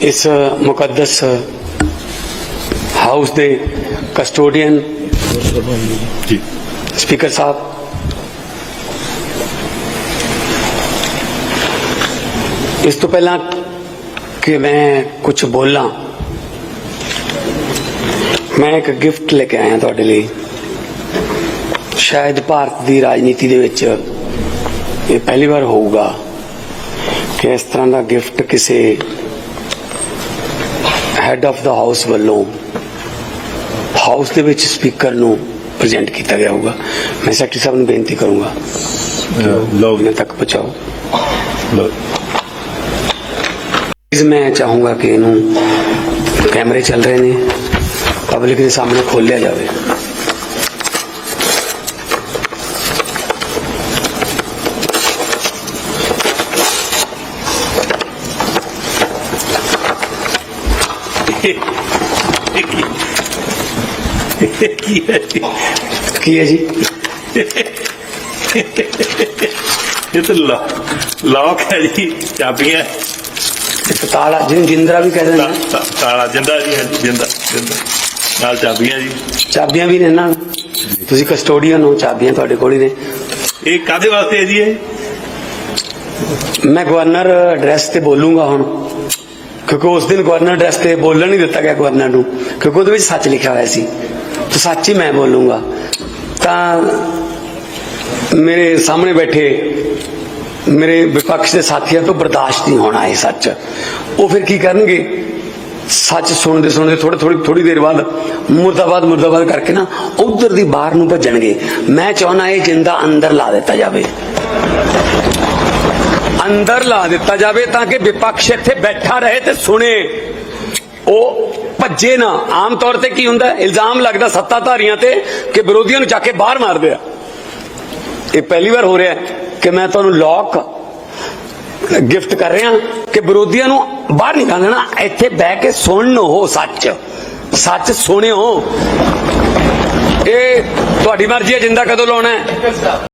ਇਸ ਮੁਕੱਦਸ ਹਾਊਸ ਦੇ ਕਸਟੋਡੀਅਨ ਜੀ। ਸਪੀਕਰ ਸਾਹਿਬ। ਇਸ ਤੋਂ ਪਹਿਲਾਂ ਕਿ ਮੈਂ ਕੁਝ ਬੋਲਾਂ ਮੈਂ ਇੱਕ ਗਿਫਟ ਲੈ ਕੇ ਆਇਆ ਤੁਹਾਡੇ ਲਈ। ਸ਼ਾਇਦ ਭਾਰਤ ਦੀ ਰਾਜਨੀਤੀ ਦੇ ਵਿੱਚ ਇਹ ਪਹਿਲੀ ਵਾਰ ਹੋਊਗਾ ਕਿ ਇਸ ਤਰ੍ਹਾਂ ਦਾ ਗਿਫਟ ਕਿਸੇ ਹੈਡ ਆਫ ਦਾ ਹਾਊਸ ਵੱਲੋਂ ਹਾਊਸ ਦੇ ਵਿੱਚ ਸਪੀਕਰ ਨੂੰ ਪ੍ਰੈਜ਼ੈਂਟ ਕੀਤਾ ਗਿਆ ਹੋਊਗਾ। ਮੈਂ ਸੈਕਟਰੀ ਸਾਹਿਬ ਨੂੰ ਬੇਨਤੀ ਕਰੂੰਗਾ ਲਓ। ਮੇਰੇ ਤੱਕ ਪਹੁੰਚਾਓ। ਇਸ ਮੈਂ ਚਾਹੂੰਗਾ ਕਿ ਇਹਨੂੰ ਕੈਮਰੇ ਚੱਲ ਰਹੇ ਨੇ ਪਬਲਿਕ ਦੇ ਸਾਹਮਣੇ ਖੋਲਿਆ ਜਾਵੇ। ਕੀ ਹੈ ਜੀ? ਕੀ ਹੈ ਜੀ ਇਹ ਤਾਂ ਲਾ ਲੌਕ ਹੈ ਜੀ ਚਾਬੀਆਂ। ਇੱਕ ਤਾਲਾ ਜਿਹਨੂੰ ਜਿੰਦਰਾ ਵੀ ਕਹਿੰਦੇ ਨੇ। ਤਾ- ਤਾਲਾ ਜਿੰਦਾ ਜੀ ਜਿੰਦਾ ਜਿੰਦਾ। ਨਾਲ ਚਾਬੀਆਂ ਜੀ। ਚਾਬੀਆਂ ਵੀ ਨੇ ਨਾ। ਤੁਸੀਂ ਕਸਟੋਡੀਅਨ ਹੋ ਚਾਬੀਆਂ ਤੁਹਾਡੇ ਕੋਲ ਹੀ ਨੇ। ਇਹ ਕਾਦੇ ਵਾਸਤੇ ਹੈ ਜੀ ਇਹ? ਮੈਂ ਗਵਰਨਰ ਐਡਰੈਸ ਤੇ ਬੋਲੂੰਗਾ ਹੁਣ। ਕਿਉਂਕਿ ਉਸ ਦਿਨ ਗਵਰਨਰ ਐਡਰੈਸ ਤੇ ਬੋਲਣ ਨਹੀਂ ਦਿੱਤਾ ਗਿਆ ਗਵਰਨਰ ਨੂੰ, ਕਿਉਂਕਿ ਉਹਦੇ ਵਿੱਚ ਸੱਚ ਲਿਖਿਆ ਹੋਇਆ ਸੀ। ਤਾਂ ਸੱਚ ਹੀ ਮੈਂ ਬੋਲੂੰਗਾ। ਤਾਂ ਮੇਰੇ ਸਾਹਮਣੇ ਬੈਠੇ ਮੇਰੇ ਵਿਪਕਸ਼ ਦੇ ਸਾਥੀਆਂ ਤੋਂ ਬਰਦਾਸ਼ਤ ਨਹੀਂ ਹੋਣਾ ਇਹ ਸੱਚ। ਉਹ ਫਿਰ ਕੀ ਕਰਨਗੇ? ਸੱਚ ਸੁਣਦੇ ਸੁਣਦੇ ਥੋੜੇ ਥੋੜੀ ਥੋੜੀ ਦੇਰ ਬਾਅਦ ਮੁਰਦਾਬਾਦ ਮੁਰਦਾਬਾਦ ਕਰਕੇ ਨਾ ਉਧਰ ਦੀ ਬਾਹਰ ਨੂੰ ਭੱਜਣਗੇ। ਮੈਂ ਚਾਹਣਾ ਇਹ ਜਿੰਦਾ ਅੰਦਰ ਲਾ ਦਿੱਤਾ ਜਾਵੇ। ਅੰਦਰ ਲਾ ਦਿੱਤਾ ਜਾਵੇ ਤਾਂ ਕਿ ਵਿਪਕਸ਼ ਇੱਥੇ ਬੈਠਾ ਰਹੇ ਤੇ ਸੁਣੇ। ਉਹ ਭੱਜੇ ਨਾ। ਆਮ ਤੌਰ ਤੇ ਕੀ ਹੁੰਦਾ? ਇਲਜ਼ਾਮ ਲੱਗਦਾ ਸੱਤਾਧਾਰੀਆਂ ਤੇ ਕਿ ਵਿਰੋਧੀਆਂ ਨੂੰ ਚੱਕ ਕੇ ਬਾਹਰ ਮਾਰਦੇ ਆ। ਇਹ ਪਹਿਲੀ ਵਾਰ ਹੋ ਰਿਹਾ ਕਿ ਮੈਂ ਤੁਹਾਨੂੰ ਲੋਕ ਗਿਫਟ ਕਰ ਰਿਹਾ ਕਿ ਵਿਰੋਧੀਆਂ ਨੂੰ ਬਾਹਰ ਨਿਕਾਲਣਾ। ਇੱਥੇ ਬਹਿ ਕੇ ਸੁਣਨ ਉਹ ਸੱਚ। ਸੱਚ ਸੁਣਿਓ। ਇਹ ਤੁਹਾਡੀ ਮਰਜ਼ੀ ਹੈ। ਜਿੰਦਾ ਕਦੋਂ ਲਾਉਣਾ ਹੈ?